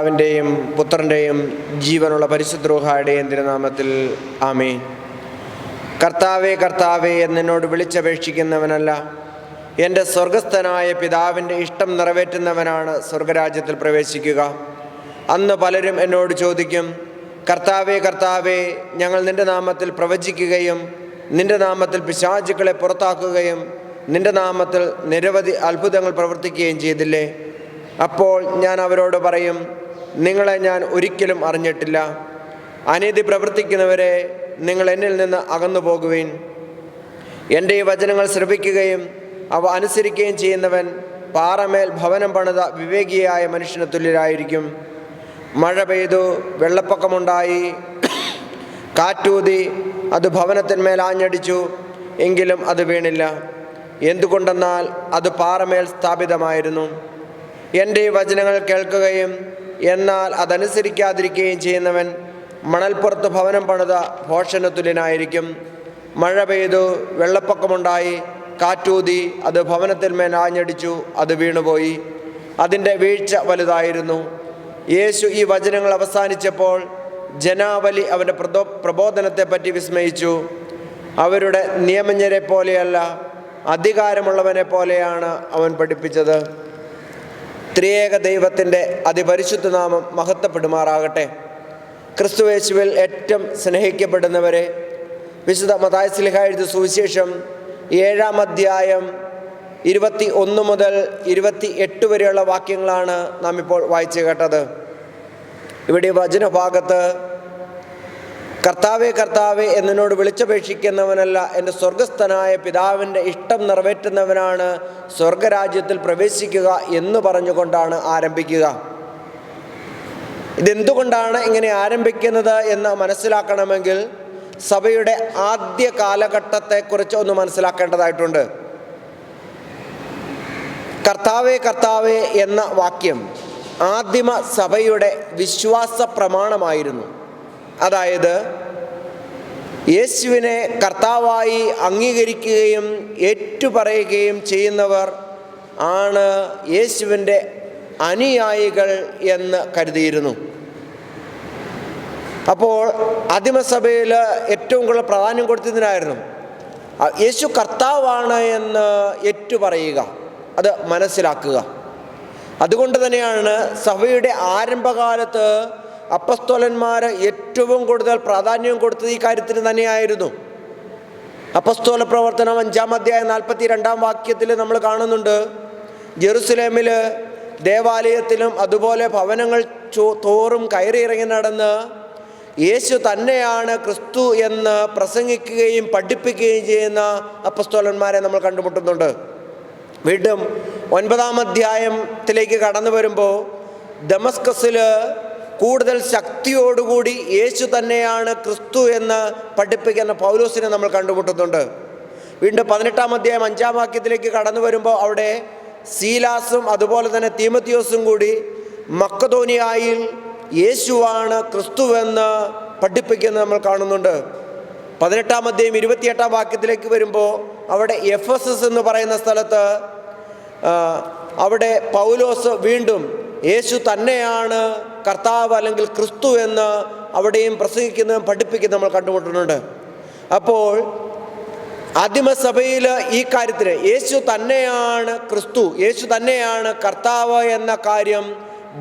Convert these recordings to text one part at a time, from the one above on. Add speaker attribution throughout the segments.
Speaker 1: പിതാവിന്റെയും പുത്രന്റെയും ജീവനുള്ള പരിശുദ്രോഹായുടെയും തിരുനാമത്തിൽ ആമേ കർത്താവേ കർത്താവേ എന്നോട് വിളിച്ചപേക്ഷിക്കുന്നവനല്ല എന്റെ സ്വർഗസ്ഥനായ പിതാവിന്റെ ഇഷ്ടം നിറവേറ്റുന്നവനാണ് സ്വർഗരാജ്യത്തിൽ പ്രവേശിക്കുക. അന്ന് പലരും എന്നോട് ചോദിക്കും കർത്താവേ കർത്താവേ ഞങ്ങൾ നിന്റെ നാമത്തിൽ പ്രവചിക്കുകയും നിന്റെ നാമത്തിൽ പിശാചുക്കളെ പുറത്താക്കുകയും നിന്റെ നാമത്തിൽ നിരവധി അത്ഭുതങ്ങൾ പ്രവർത്തിക്കുകയും ചെയ്തില്ലേ? അപ്പോൾ ഞാൻ അവരോട് പറയും നിങ്ങളെ ഞാൻ ഒരിക്കലും അറിഞ്ഞിട്ടില്ല. അനീതി പ്രവർത്തിക്കുന്നവരെ നിങ്ങൾ എന്നിൽ നിന്ന് അകന്നു പോകുവീൻ. എന്റെ ഈ വചനങ്ങൾ ശ്രവിക്കുകയും അവ അനുസരിക്കുകയും ചെയ്യുന്നവൻ പാറമേൽ ഭവനം പണിത വിവേകിയായ മനുഷ്യന് തുല്യരായിരിക്കും. മഴ പെയ്തു വെള്ളപ്പൊക്കമുണ്ടായി. കാറ്റൂതി അത് ഭവനത്തിന്മേൽ ആഞ്ഞടിച്ചു എങ്കിലും അത് വീണില്ല. എന്തുകൊണ്ടെന്നാൽ അത് പാറമേൽ സ്ഥാപിതമായിരുന്നു. എന്റെ ഈ വചനങ്ങൾ കേൾക്കുകയും എന്നാൽ അതനുസരിക്കാതിരിക്കുകയും ചെയ്യുന്നവൻ മണൽപ്പുറത്ത് ഭവനം പണിത ഭോഷന് തുല്യനായിരിക്കും മഴ പെയ്തു വെള്ളപ്പൊക്കമുണ്ടായി കാറ്റൂതി അത് ഭവനത്തിന്മേൽ ആഞ്ഞടിച്ചു അത് വീണുപോയി. അതിന്റെ വീഴ്ച വലുതായിരുന്നു. യേശു ഈ വചനങ്ങൾ അവസാനിച്ചപ്പോൾ ജനാവലി അവന്റെ പ്രബോധനത്തെ പ്രബോധനത്തെപ്പറ്റി വിസ്മയിച്ചു. അവരുടെ നിയമജ്ഞരെ പോലെയല്ല അധികാരമുള്ളവനെ പോലെയാണ് അവൻ പഠിപ്പിച്ചത്. ത്രിയേക ദൈവത്തിന്റെ അതിപരിശുദ്ധ നാമം മഹത്വപ്പെടുമാറാകട്ടെ. ക്രിസ്തുവേശുവിൽ ഏറ്റവും സ്നേഹിക്കപ്പെടുന്നവരെ വിശുദ്ധ മതായസ്ലിഹ എഴുതി സുവിശേഷം ഏഴാം അധ്യായം ഇരുപത്തി ഒന്ന് മുതൽ ഇരുപത്തി എട്ട് വരെയുള്ള വാക്യങ്ങളാണ് നാം ഇപ്പോൾ വായിച്ചു കേട്ടത്. ഇവിടെ വചനഭാഗത്ത് കർത്താവെ കർത്താവെ എന്നോട് വിളിച്ചപേക്ഷിക്കുന്നവനല്ല എന്റെ സ്വർഗസ്ഥനായ പിതാവിന്റെ ഇഷ്ടം നിറവേറ്റുന്നവനാണ് സ്വർഗരാജ്യത്തിൽ പ്രവേശിക്കുക എന്ന് പറഞ്ഞുകൊണ്ടാണ് ആരംഭിക്കുക. ഇതെന്തുകൊണ്ടാണ് ഇങ്ങനെ ആരംഭിക്കുന്നത് എന്ന് മനസ്സിലാക്കണമെങ്കിൽ സഭയുടെ ആദ്യ കാലഘട്ടത്തെക്കുറിച്ച് ഒന്ന് മനസ്സിലാക്കേണ്ടതായിട്ടുണ്ട്. കർത്താവെ കർത്താവെ എന്ന വാക്യം ആദിമ സഭയുടെ വിശ്വാസ പ്രമാണമായിരുന്നു. അതായത് യേശുവിനെ കർത്താവായി അംഗീകരിക്കുകയും ഏറ്റുപറയുകയും ചെയ്യുന്നവർ ആണ് യേശുവിന്റെ അനുയായികൾ എന്ന് കരുതിയിരുന്നു. അപ്പോൾ ആദിമസഭയിൽ ഏറ്റവും കൂടുതൽ പ്രാധാന്യം കൊടുത്തതിനായിരുന്നു യേശു കർത്താവാണ് എന്ന് ഏറ്റുപറയുക അത് മനസ്സിലാക്കുക. അതുകൊണ്ട് തന്നെയാണ് സഭയുടെ ആരംഭകാലത്ത് അപ്പസ്തോലന്മാർ ഏറ്റവും കൂടുതൽ പ്രാധാന്യം കൊടുത്തത് ഈ കാര്യത്തിന് തന്നെയായിരുന്നു. അപ്പസ്തോല പ്രവർത്തനം അഞ്ചാം അധ്യായം നാൽപ്പത്തി രണ്ടാം വാക്യത്തിൽ നമ്മൾ കാണുന്നുണ്ട്. ജെറുസലേമിൽ ദേവാലയത്തിലും അതുപോലെ ഭവനങ്ങൾ തോറും കയറിയിറങ്ങി നടന്ന് യേശു തന്നെയാണ് ക്രിസ്തു എന്ന് പ്രസംഗിക്കുകയും പഠിപ്പിക്കുകയും ചെയ്യുന്ന അപ്പസ്തോലന്മാരെ നമ്മൾ കണ്ടുമുട്ടുന്നുണ്ട്. വീണ്ടും ഒൻപതാം അധ്യായത്തിലേക്ക് കടന്നു വരുമ്പോൾ ദമസ്കസിൽ കൂടുതൽ ശക്തിയോടുകൂടി യേശു തന്നെയാണ് ക്രിസ്തു എന്ന് പഠിപ്പിക്കുന്ന പൗലോസിനെ നമ്മൾ കണ്ടുമുട്ടുന്നുണ്ട്. വീണ്ടും പതിനെട്ടാം അധ്യായം അഞ്ചാം വാക്യത്തിലേക്ക് കടന്നു വരുമ്പോൾ അവിടെ സീലാസും അതുപോലെ തന്നെ തീമത്തിയോസും കൂടി മക്കതോനിയായിൽ യേശുവാണ് ക്രിസ്തുവെന്ന് പഠിപ്പിക്കുന്നത് നമ്മൾ കാണുന്നുണ്ട്. പതിനെട്ടാം അധ്യായം ഇരുപത്തിയെട്ടാം വാക്യത്തിലേക്ക് വരുമ്പോൾ അവിടെ എഫ് എസ് എസ് എന്ന് പറയുന്ന സ്ഥലത്ത് അവിടെ പൗലോസ് വീണ്ടും യേശു തന്നെയാണ് കർത്താവ് അല്ലെങ്കിൽ ക്രിസ്തു എന്ന് അവിടെയും പ്രസംഗിക്കുന്നതും പഠിപ്പിക്കുന്നതും നമ്മൾ കണ്ടുമുട്ടുന്നുണ്ട്. അപ്പോൾ ആദിമസഭയിൽ ഈ കാര്യത്തിന് യേശു തന്നെയാണ് ക്രിസ്തു യേശു തന്നെയാണ് കർത്താവ് എന്ന കാര്യം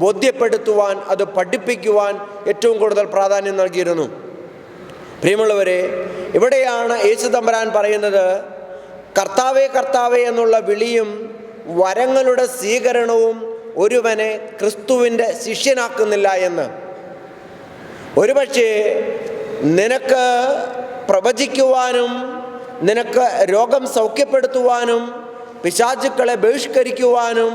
Speaker 1: ബോധ്യപ്പെടുത്തുവാൻ അത് പഠിപ്പിക്കുവാൻ ഏറ്റവും കൂടുതൽ പ്രാധാന്യം നൽകിയിരുന്നു. പ്രിയമുള്ളവരെ ഇവിടെയാണ് യേശു തമ്പരാൻ പറയുന്നത് കർത്താവേ കർത്താവേ എന്നുള്ള വിളിയും വരങ്ങളുടെ സ്വീകരണവും ഒരുവനെ ക്രിസ്തുവിന്റെ ശിഷ്യനാക്കുന്നില്ല എന്ന്. ഒരുപക്ഷേ നിനക്ക് പ്രവചിക്കുവാനും നിനക്ക് രോഗം സൗഖ്യപ്പെടുത്തുവാനും പിശാചുക്കളെ ബഹിഷ്കരിക്കുവാനും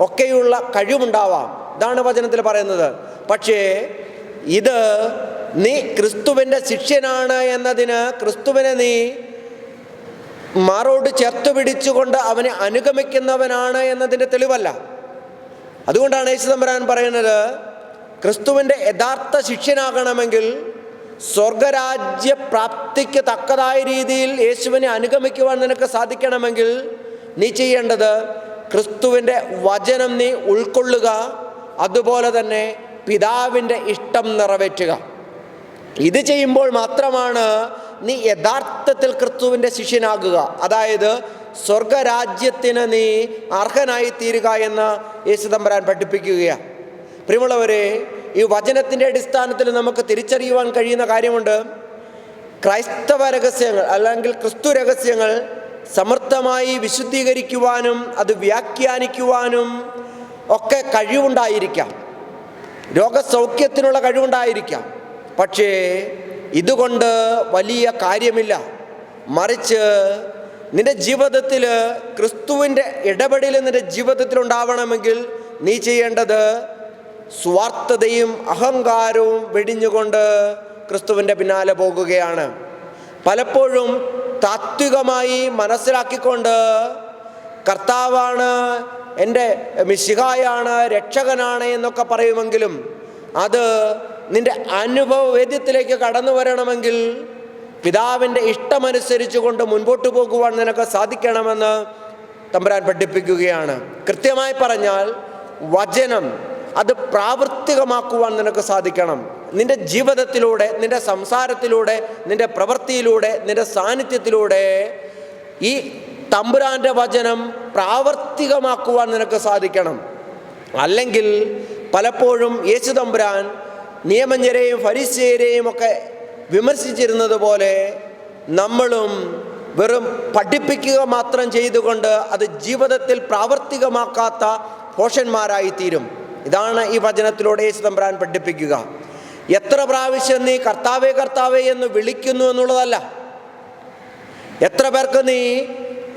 Speaker 1: ഒക്കെയുള്ള കഴിവുണ്ടാവാം. ഇതാണ് വചനത്തിൽ പറയുന്നത്. പക്ഷേ ഇത് നീ ക്രിസ്തുവിന്റെ ശിഷ്യനാണ് എന്നതിന് ക്രിസ്തുവിനെ നീ മാറോട് ചേർത്ത് പിടിച്ചുകൊണ്ട് അവനെ അനുഗമിക്കുന്നവനാണ് എന്നതിന്റെ തെളിവല്ല. അതുകൊണ്ടാണ് യേശു തമ്പുരാൻ പറയുന്നത് ക്രിസ്തുവിന്റെ യഥാർത്ഥ ശിഷ്യനാകണമെങ്കിൽ സ്വർഗരാജ്യ പ്രാപ്തിക്ക് തക്കതായ രീതിയിൽ യേശുവിനെ അനുഗമിക്കുവാൻ നിനക്ക് സാധിക്കണമെങ്കിൽ നീ ചെയ്യേണ്ടത് ക്രിസ്തുവിന്റെ വചനം നീ ഉൾക്കൊള്ളുക അതുപോലെ തന്നെ പിതാവിന്റെ ഇഷ്ടം നിറവേറ്റുക. ഇത് ചെയ്യുമ്പോൾ മാത്രമാണ് നീ യഥാർത്ഥത്തിൽ ക്രിസ്തുവിന്റെ ശിഷ്യനാകുക. അതായത് സ്വർഗരാജ്യത്തിന് നീ അർഹനായി തീരുക എന്ന് യേശുദമ്പരാൻ പഠിപ്പിക്കുകയാണ് പ്രിയമുള്ളവരെ ഈ വചനത്തിന്റെ അടിസ്ഥാനത്തിൽ നമുക്ക് തിരിച്ചറിയുവാൻ കഴിയുന്ന കാര്യമുണ്ട്. ക്രൈസ്തവ രഹസ്യങ്ങൾ അല്ലെങ്കിൽ ക്രിസ്തു രഹസ്യങ്ങൾ സമർത്ഥമായി വിശുദ്ധീകരിക്കുവാനും അത് വ്യാഖ്യാനിക്കുവാനും ഒക്കെ കഴിവുണ്ടായിരിക്കാം. രോഗസൗഖ്യത്തിനുള്ള കഴിവുണ്ടായിരിക്കാം. പക്ഷേ ഇതുകൊണ്ട് വലിയ കാര്യമില്ല. മറിച്ച് നിന്റെ ജീവിതത്തിൽ ക്രിസ്തുവിന്റെ ഇടപെടൽ നിന്റെ ജീവിതത്തിൽ ഉണ്ടാവണമെങ്കിൽ നീ ചെയ്യേണ്ടത് സ്വാർത്ഥതയും അഹങ്കാരവും വെടിഞ്ഞുകൊണ്ട് ക്രിസ്തുവിന്റെ പിന്നാലെ പോകുകയാണ്. പലപ്പോഴും താത്വികമായി മനസ്സിലാക്കിക്കൊണ്ട് കർത്താവാണ് എന്റെ മിശിഹായാണ് രക്ഷകനാണ് എന്നൊക്കെ പറയുമെങ്കിലും അത് നിന്റെ അനുഭവ വേദ്യത്തിലേക്ക് കടന്നു വരണമെങ്കിൽ പിതാവിന്റെ ഇഷ്ടമനുസരിച്ച് കൊണ്ട് മുൻപോട്ട് പോകുവാൻ നിനക്ക് സാധിക്കണമെന്ന് തമ്പുരാൻ പഠിപ്പിക്കുകയാണ്. കൃത്യമായി പറഞ്ഞാൽ വചനം അത് പ്രാവർത്തികമാക്കുവാൻ നിനക്ക് സാധിക്കണം. നിന്റെ ജീവിതത്തിലൂടെ നിന്റെ സംസാരത്തിലൂടെ നിന്റെ പ്രവൃത്തിയിലൂടെ നിന്റെ സാന്നിധ്യത്തിലൂടെ ഈ തമ്പുരാന്റെ വചനം പ്രാവർത്തികമാക്കുവാൻ നിനക്ക് സാധിക്കണം. അല്ലെങ്കിൽ പലപ്പോഴും യേശു തമ്പുരാൻ നിയമജ്ഞരെയും ഫരിസ്യരെയും ഒക്കെ വിമർശിച്ചിരുന്നത് പോലെ നമ്മളും വെറും പഠിപ്പിക്കുക മാത്രം ചെയ്തുകൊണ്ട് അത് ജീവിതത്തിൽ പ്രാവർത്തികമാക്കാത്ത പോഷന്മാരായിത്തീരും. ഇതാണ് ഈ വചനത്തിലൂടെ ചിദംബരാൻ പഠിപ്പിക്കുക. എത്ര പ്രാവശ്യം നീ കർത്താവേ കർത്താവേ എന്ന് വിളിക്കുന്നു എന്നുള്ളതല്ല. എത്ര പേർക്ക് നീ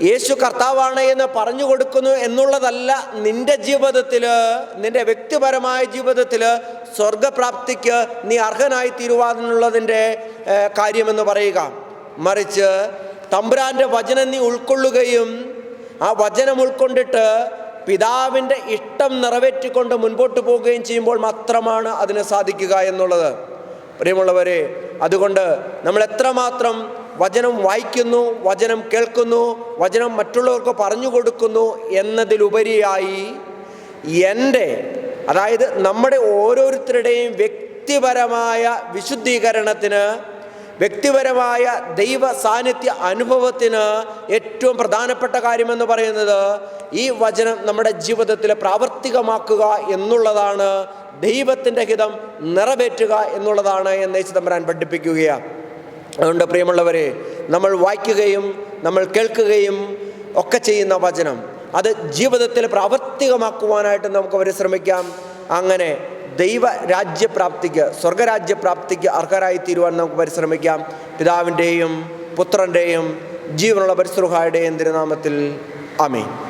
Speaker 1: യേശു കർത്താവാണ് എന്ന് പറഞ്ഞു കൊടുക്കുന്നു എന്നുള്ളതല്ല നിന്റെ ജീവിതത്തിൽ നിന്റെ വ്യക്തിപരമായ ജീവിതത്തിൽ സ്വർഗപ്രാപ്തിക്ക് നീ അർഹനായി തീരുവാനുള്ളതിന്റെ കാര്യമെന്ന് പറയുക. മറിച്ച് തമ്പുരാന്റെ വചനം നീ ഉൾക്കൊള്ളുകയും ആ വചനം ഉൾക്കൊണ്ടിട്ട് പിതാവിന്റെ ഇഷ്ടം നിറവേറ്റിക്കൊണ്ട് മുൻപോട്ട് പോവുകയും ചെയ്യുമ്പോൾ മാത്രമാണ് അതിന് സാധിക്കുക എന്നുള്ളത്. പ്രിയമുള്ളവരെ അതുകൊണ്ട് നമ്മൾ എത്രമാത്രം വചനം വായിക്കുന്നു വചനം കേൾക്കുന്നു വചനം മറ്റുള്ളവർക്ക് പറഞ്ഞു കൊടുക്കുന്നു എന്നതിലുപരിയായി എന്റെ അതായത് നമ്മുടെ ഓരോരുത്തരുടെയും വ്യക്തിപരമായ വിശുദ്ധീകരണത്തിന് വ്യക്തിപരമായ ദൈവ സാന്നിധ്യ അനുഭവത്തിന് ഏറ്റവും പ്രധാനപ്പെട്ട കാര്യമെന്ന് പറയുന്നത് ഈ വചനം നമ്മുടെ ജീവിതത്തിൽ പ്രാവർത്തികമാക്കുക എന്നുള്ളതാണ് ദൈവത്തിന്റെ ഹിതം നിറവേറ്റുക എന്നുള്ളതാണ് എന്ന് യേശു തമ്പുരാൻ പഠിപ്പിക്കുകയാണ്. അതുകൊണ്ട് പ്രിയമുള്ളവരെ നമ്മൾ വായിക്കുകയും നമ്മൾ കേൾക്കുകയും ഒക്കെ ചെയ്യുന്ന വചനം അത് ജീവിതത്തിൽ പ്രാവർത്തികമാക്കുവാനായിട്ട് നമുക്ക് പരിശ്രമിക്കാം. അങ്ങനെ ദൈവ രാജ്യപ്രാപ്തിക്ക് സ്വർഗരാജ്യപ്രാപ്തിക്ക് അർഹരായി തീരുവാൻ നമുക്ക് പരിശ്രമിക്കാം. പിതാവിന്റെയും പുത്രന്റെയും ജീവനുള്ള പരിശ്രുഹായുടെയും തിരുനാമത്തിൽ ആമേൻ.